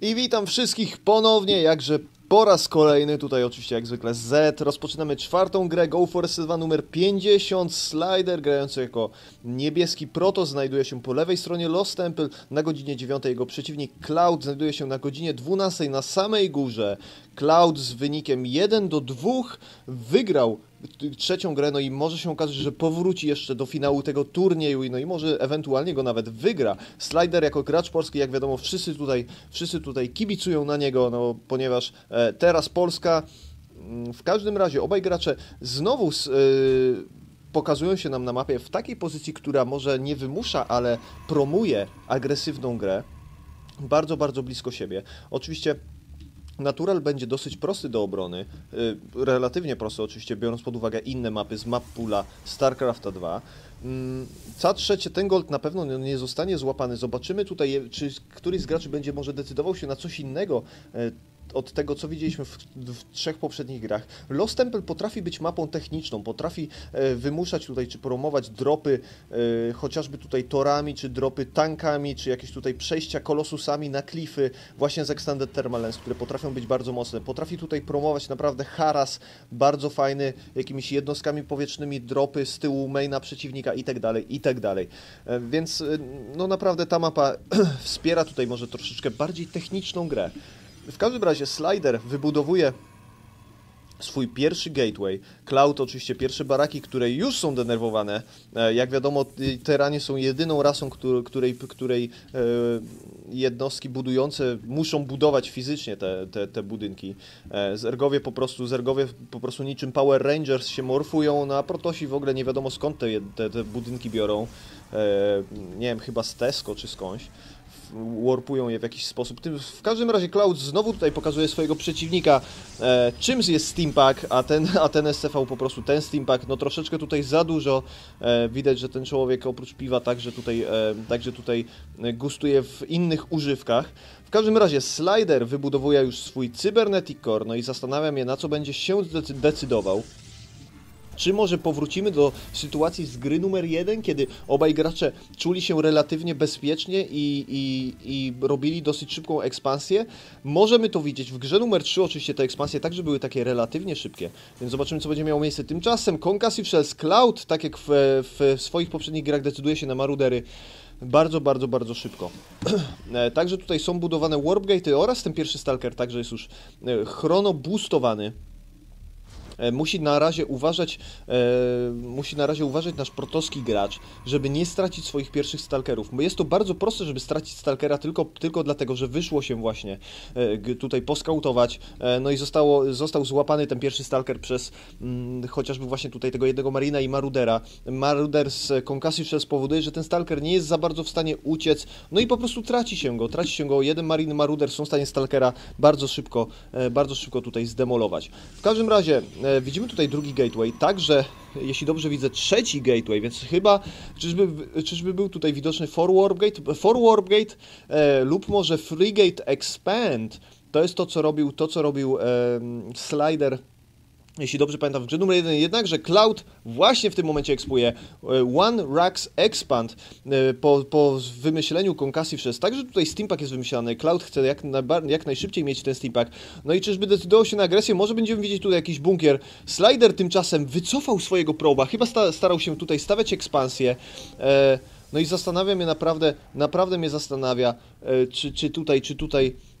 I witam wszystkich ponownie, jakże po raz kolejny, tutaj oczywiście jak zwykle Z. Rozpoczynamy czwartą grę Go Forest 2 numer 50. Slider grający jako niebieski proto znajduje się po lewej stronie Lost Temple na godzinie 9. Jego przeciwnik Cloud znajduje się na godzinie 12 na samej górze. Cloud z wynikiem 1 do 2 wygrał trzecią grę, no i może się okazać, że powróci jeszcze do finału tego turnieju, no i może ewentualnie go nawet wygra. Slider jako gracz polski, jak wiadomo, wszyscy tutaj, wszyscy tutaj kibicują na niego, no ponieważ e, teraz Polska, mm, w każdym razie obaj gracze znowu z, yy, pokazują się nam na mapie w takiej pozycji, która może nie wymusza, ale promuje agresywną grę. Bardzo, bardzo blisko siebie. Oczywiście Natural będzie dosyć prosty do obrony, y, relatywnie prosty oczywiście, biorąc pod uwagę inne mapy z map poola StarCrafta 2. Mm, ca trzecie, ten gold na pewno nie zostanie złapany. Zobaczymy tutaj, czy któryś z graczy będzie może decydował się na coś innego e, od tego, co widzieliśmy w, w, trzech poprzednich grach. Lost Temple potrafi być mapą techniczną, potrafi e, wymuszać tutaj, czy promować dropy, e, chociażby tutaj torami, czy dropy tankami, czy jakieś tutaj przejścia kolosusami na klify, właśnie z Extended Thermal Lens, które potrafią być bardzo mocne. Potrafi tutaj promować naprawdę haras, bardzo fajny, jakimiś jednostkami powietrznymi, dropy z tyłu maina przeciwnika i tak dalej, i tak dalej. E, więc e, no naprawdę ta mapa wspiera tutaj może troszeczkę bardziej techniczną grę. W każdym razie Slider wybudowuje swój pierwszy gateway. Cloud oczywiście pierwsze baraki, które już są denerwowane. E, jak wiadomo, teranie są jedyną rasą, której, której e, jednostki budujące muszą budować fizycznie te, te, te budynki. E, zergowie po prostu, zergowie po prostu niczym Power Rangers się morfują, no a protosi w ogóle nie wiadomo skąd te, te, te budynki biorą. Nie wiem, chyba z Tesco czy skądś warpują je w jakiś sposób. W każdym razie Cloud znowu tutaj pokazuje swojego przeciwnika, e, czym jest Steampack, a ten, a ten SCV po prostu ten Steampack, no troszeczkę tutaj za dużo. E, widać, że ten człowiek oprócz piwa także tutaj, e, także tutaj gustuje w innych używkach. W każdym razie Slider wybudowuje już swój Cybernetic Core, no i zastanawiam się na co będzie się decydował. Czy może powrócimy do sytuacji z gry numer jeden, kiedy obaj gracze czuli się relatywnie bezpiecznie i, i, i robili dosyć szybką ekspansję? Możemy to widzieć. W grze numer 3 oczywiście te ekspansje także były takie relatywnie szybkie, więc zobaczymy co będzie miało miejsce. Tymczasem Concussive Shells Cloud, tak jak w, w swoich poprzednich grach decyduje się na marudery bardzo, bardzo, bardzo szybko. E, także tutaj są budowane warpgate oraz ten pierwszy stalker także jest już e, chronoboostowany. E, musi na razie uważać, e, musi na razie uważać nasz protowski gracz, żeby nie stracić swoich pierwszych stalkerów. Bo jest to bardzo proste, żeby stracić stalkera tylko, tylko dlatego, że wyszło się właśnie e, tutaj poskautować, no i zostało, został złapany ten pierwszy stalker przez mm, chociażby właśnie tutaj tego jednego Marina i Marudera. Maruder z Concussive spowoduje, że ten stalker nie jest za bardzo w stanie uciec, no i po prostu traci się go, traci się go. Jeden Marin Maruder są w stanie stalkera bardzo szybko, bardzo szybko tutaj zdemolować. W każdym razie widzimy tutaj drugi gateway, także jeśli dobrze widzę trzeci gateway, więc chyba czyżby, czyżby był tutaj widoczny forward gate, forward gate e, lub może free-gate expand. To jest to, co robił, to, co robił e, slider jeśli dobrze pamiętam, w grze numer jeden, jednakże Cloud właśnie w tym momencie ekspuje e, One Racks Expand e, po, po wymyśleniu Concussion przez. Także tutaj Steampack jest wymyślany, Cloud chce jak, jak najszybciej mieć ten Steampack. No i czyżby decydował się na agresję? Może będziemy widzieć tutaj jakiś bunkier. Slider tymczasem wycofał swojego proba, chyba sta, starał się tutaj stawiać ekspansję. E, no i zastanawia mnie naprawdę, naprawdę mnie zastanawia, czy, czy tutaj, czy tutaj E,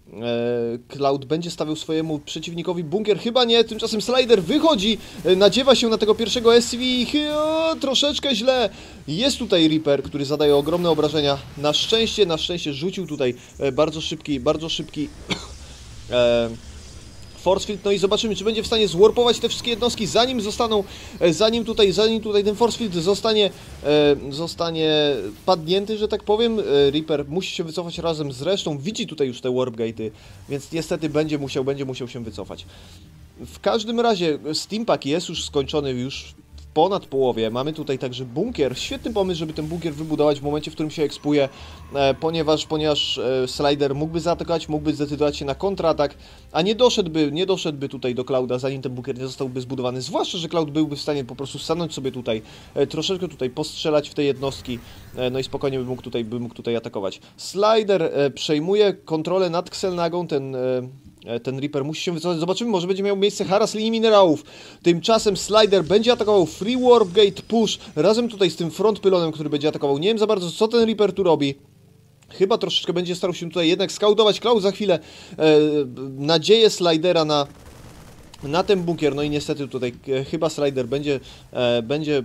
Cloud będzie stawiał swojemu przeciwnikowi bunkier. Chyba nie, tymczasem Slider wychodzi, e, nadziewa się na tego pierwszego SCV i troszeczkę źle. Jest tutaj Reaper, który zadaje ogromne obrażenia. Na szczęście, na szczęście rzucił tutaj e, bardzo szybki, bardzo szybki force field, no i zobaczymy, czy będzie w stanie zwarpować te wszystkie jednostki, zanim zostaną, e, zanim tutaj, zanim tutaj ten force field zostanie, e, zostanie padnięty, że tak powiem. E, Reaper musi się wycofać razem z resztą, widzi tutaj już te warp gate'y, więc niestety będzie musiał, będzie musiał się wycofać. W każdym razie Steampack jest już skończony już ponad połowie. Mamy tutaj także bunkier. Świetny pomysł, żeby ten bunkier wybudować w momencie, w którym się ekspuje, e, ponieważ, ponieważ e, Slider mógłby zaatakować, mógłby zdecydować się na kontratak, a nie doszedłby, nie doszedłby tutaj do Clouda, zanim ten bunkier nie zostałby zbudowany. Zwłaszcza, że Cloud byłby w stanie po prostu stanąć sobie tutaj, e, troszeczkę tutaj postrzelać w te jednostki, no i spokojnie by mógł tutaj, by mógł tutaj atakować. Slider przejmuje kontrolę nad Xelnagą, ten ten Reaper musi się wycofać. Zobaczymy, może będzie miał miejsce haras linii minerałów. Tymczasem Slider będzie atakował Free Warp Gate Push razem tutaj z tym front pylonem, który będzie atakował. Nie wiem za bardzo, co ten Reaper tu robi. Chyba troszeczkę będzie starał się tutaj jednak skautować Cloud za chwilę. E, nadzieję Slidera na, na ten bunkier. No i niestety tutaj e, chyba Slider będzie, e, będzie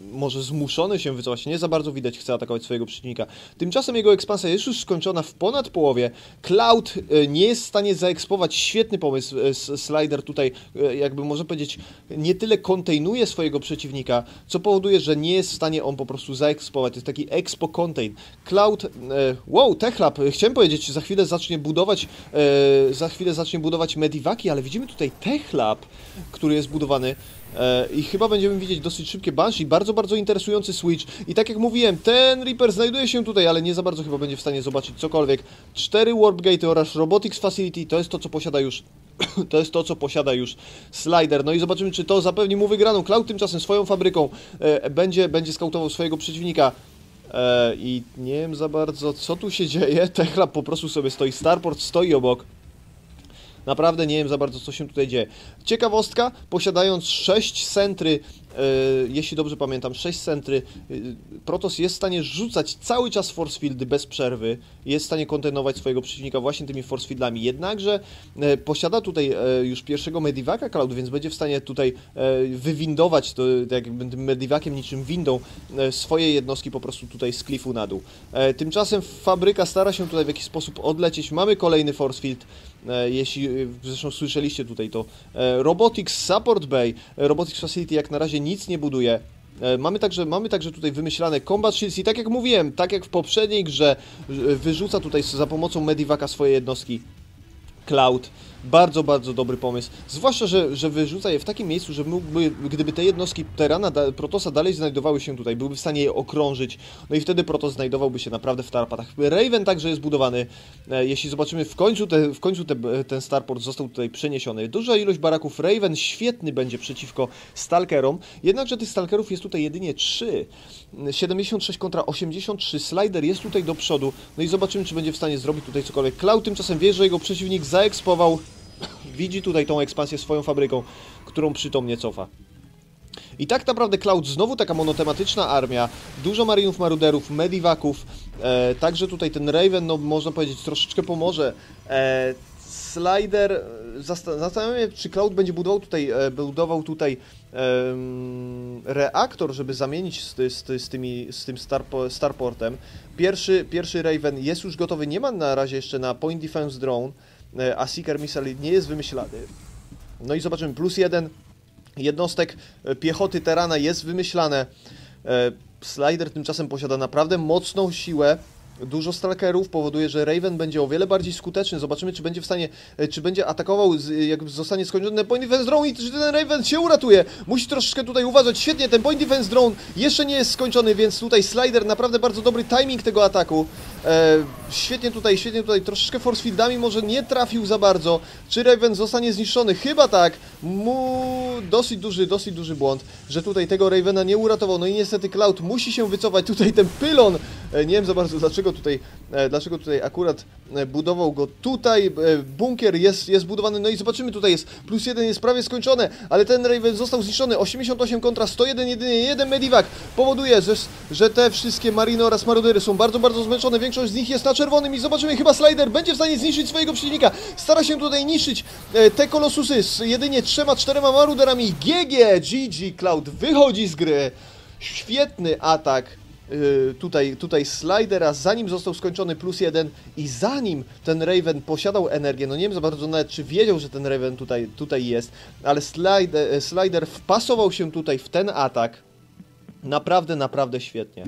może zmuszony się wycofać, nie za bardzo widać, chce atakować swojego przeciwnika. Tymczasem jego ekspansja jest już skończona w ponad połowie. Cloud e, nie jest w stanie zaekspować, świetny pomysł, e, slider tutaj, e, jakby można powiedzieć, nie tyle kontejnuje swojego przeciwnika, co powoduje, że nie jest w stanie on po prostu zaekspować. To jest taki expo contain. Cloud, wow, Techlab, chciałem powiedzieć, za chwilę zacznie budować, za chwilę zacznie budować Medivaki, ale widzimy tutaj Techlab, który jest budowany I chyba będziemy widzieć dosyć szybkie Banshee, bardzo, bardzo interesujący switch. I tak jak mówiłem, ten Reaper znajduje się tutaj, ale nie za bardzo chyba będzie w stanie zobaczyć cokolwiek. Cztery Warp Gate oraz Robotics Facility to jest to, co posiada już to jest to, co posiada już Slider. No i zobaczymy, czy to zapewni mu wygraną. Cloud tymczasem swoją fabryką e, będzie, będzie skautował swojego przeciwnika. E, I nie wiem za bardzo, co tu się dzieje. Techlab po prostu sobie stoi. Starport stoi obok. Naprawdę nie wiem za bardzo, co się tutaj dzieje. Ciekawostka, posiadając 6 centry jeśli dobrze pamiętam, 6 centry. E, Protoss jest w stanie rzucać cały czas force fieldy bez przerwy, jest w stanie kontynuować swojego przeciwnika właśnie tymi force fieldami. Jednakże e, posiada tutaj już pierwszego Medivaka Cloud, więc będzie w stanie tutaj wywindować to jakby tym Medivakiem niczym windą swoje jednostki po prostu tutaj z klifu na dół. Tymczasem fabryka stara się tutaj w jakiś sposób odlecieć. Mamy kolejny force field, jeśli zresztą słyszeliście tutaj to. Robotics Support Bay, Robotics Facility jak na razie nic nie buduje. E, mamy także, mamy także tutaj wymyślane Combat Shields i tak jak mówiłem, tak jak w poprzedniej grze, wyrzuca tutaj za pomocą Medivaka swoje jednostki Cloud. Bardzo, bardzo dobry pomysł. Zwłaszcza, że, że wyrzuca je w takim miejscu, że mógłby, gdyby te jednostki Terana, Protosa dalej znajdowały się tutaj, byłby w stanie je okrążyć, no i wtedy Protos znajdowałby się naprawdę w tarpatach. Raven także jest budowany. E, jeśli zobaczymy, w końcu, te, w końcu te, ten starport został tutaj przeniesiony. Duża ilość baraków Raven świetny będzie przeciwko Stalkerom, jednakże tych Stalkerów jest tutaj jedynie 3. 76 kontra 83, Slider jest tutaj do przodu, no i zobaczymy, czy będzie w stanie zrobić tutaj cokolwiek. Cloud tymczasem wie, że jego przeciwnik zaekspował widzi tutaj tą ekspansję swoją fabryką, którą przytomnie cofa. I tak naprawdę Cloud znowu taka monotematyczna armia, dużo marinów maruderów, medivaków, e, także tutaj ten Raven, no można powiedzieć, troszeczkę pomoże. E, Slider, e, zastanawiam się, czy Cloud będzie budował tutaj, e, budował tutaj reaktor, żeby zamienić z, z, z, tymi, z tym star, starportem. Pierwszy, pierwszy Raven jest już gotowy, nie ma na razie jeszcze na Point Defense Drone, a Seeker Missile nie jest wymyślany. No i zobaczymy, plus jeden jednostek e, piechoty Terana jest wymyślane. E, Slider tymczasem posiada naprawdę mocną siłę, dużo stalkerów powoduje, że Raven będzie o wiele bardziej skuteczny. Zobaczymy, czy będzie w stanie, e, czy będzie atakował, jak zostanie skończony point defense drone i czy ten Raven się uratuje. Musi troszeczkę tutaj uważać. Świetnie, ten point defense drone jeszcze nie jest skończony, więc tutaj slider, naprawdę bardzo dobry timing tego ataku. E, świetnie tutaj, świetnie tutaj, troszeczkę force fieldami może nie trafił za bardzo. Czy Raven zostanie zniszczony? Chyba tak. Mu dosyć duży, dosyć duży błąd, że tutaj tego Ravena nie uratował. No i niestety Cloud musi się wycofać. Tutaj ten pylon, e, nie wiem za bardzo dlaczego tutaj, e, dlaczego tutaj akurat e, budował go tutaj. E, bunkier jest, jest budowany, no i zobaczymy, tutaj jest plus jeden, jest prawie skończone, ale ten Raven został zniszczony. 88 kontra 101, jedynie jeden Medivac powoduje, że, że te wszystkie Marino oraz Marudery są bardzo, bardzo zmęczone. Większość z nich jest na czerwonym i zobaczymy, chyba Slider będzie w stanie zniszczyć swojego przeciwnika. Stara się tutaj niszczyć te kolosusy z jedynie trzema, czterema Maruderami. GG, GG Cloud wychodzi z gry. Świetny atak Y, tutaj, tutaj slidera, zanim został skończony plus jeden i zanim ten Raven posiadał energię, no nie wiem za bardzo nawet czy wiedział, że ten Raven tutaj, tutaj jest, ale slider, e, slider wpasował się tutaj w ten atak naprawdę, naprawdę świetnie.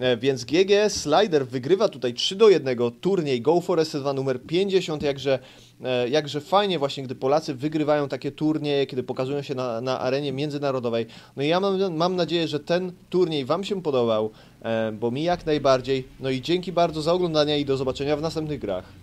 E, Więc GG Slider wygrywa tutaj 3 do 1 turniej Go for S2 numer 50, jakże, e, jakże fajnie właśnie, gdy Polacy wygrywają takie turnieje, kiedy pokazują się na, na arenie międzynarodowej. No i ja mam, mam nadzieję, że ten turniej Wam się podobał, e, bo mi jak najbardziej. No i dzięki bardzo za oglądanie i do zobaczenia w następnych grach.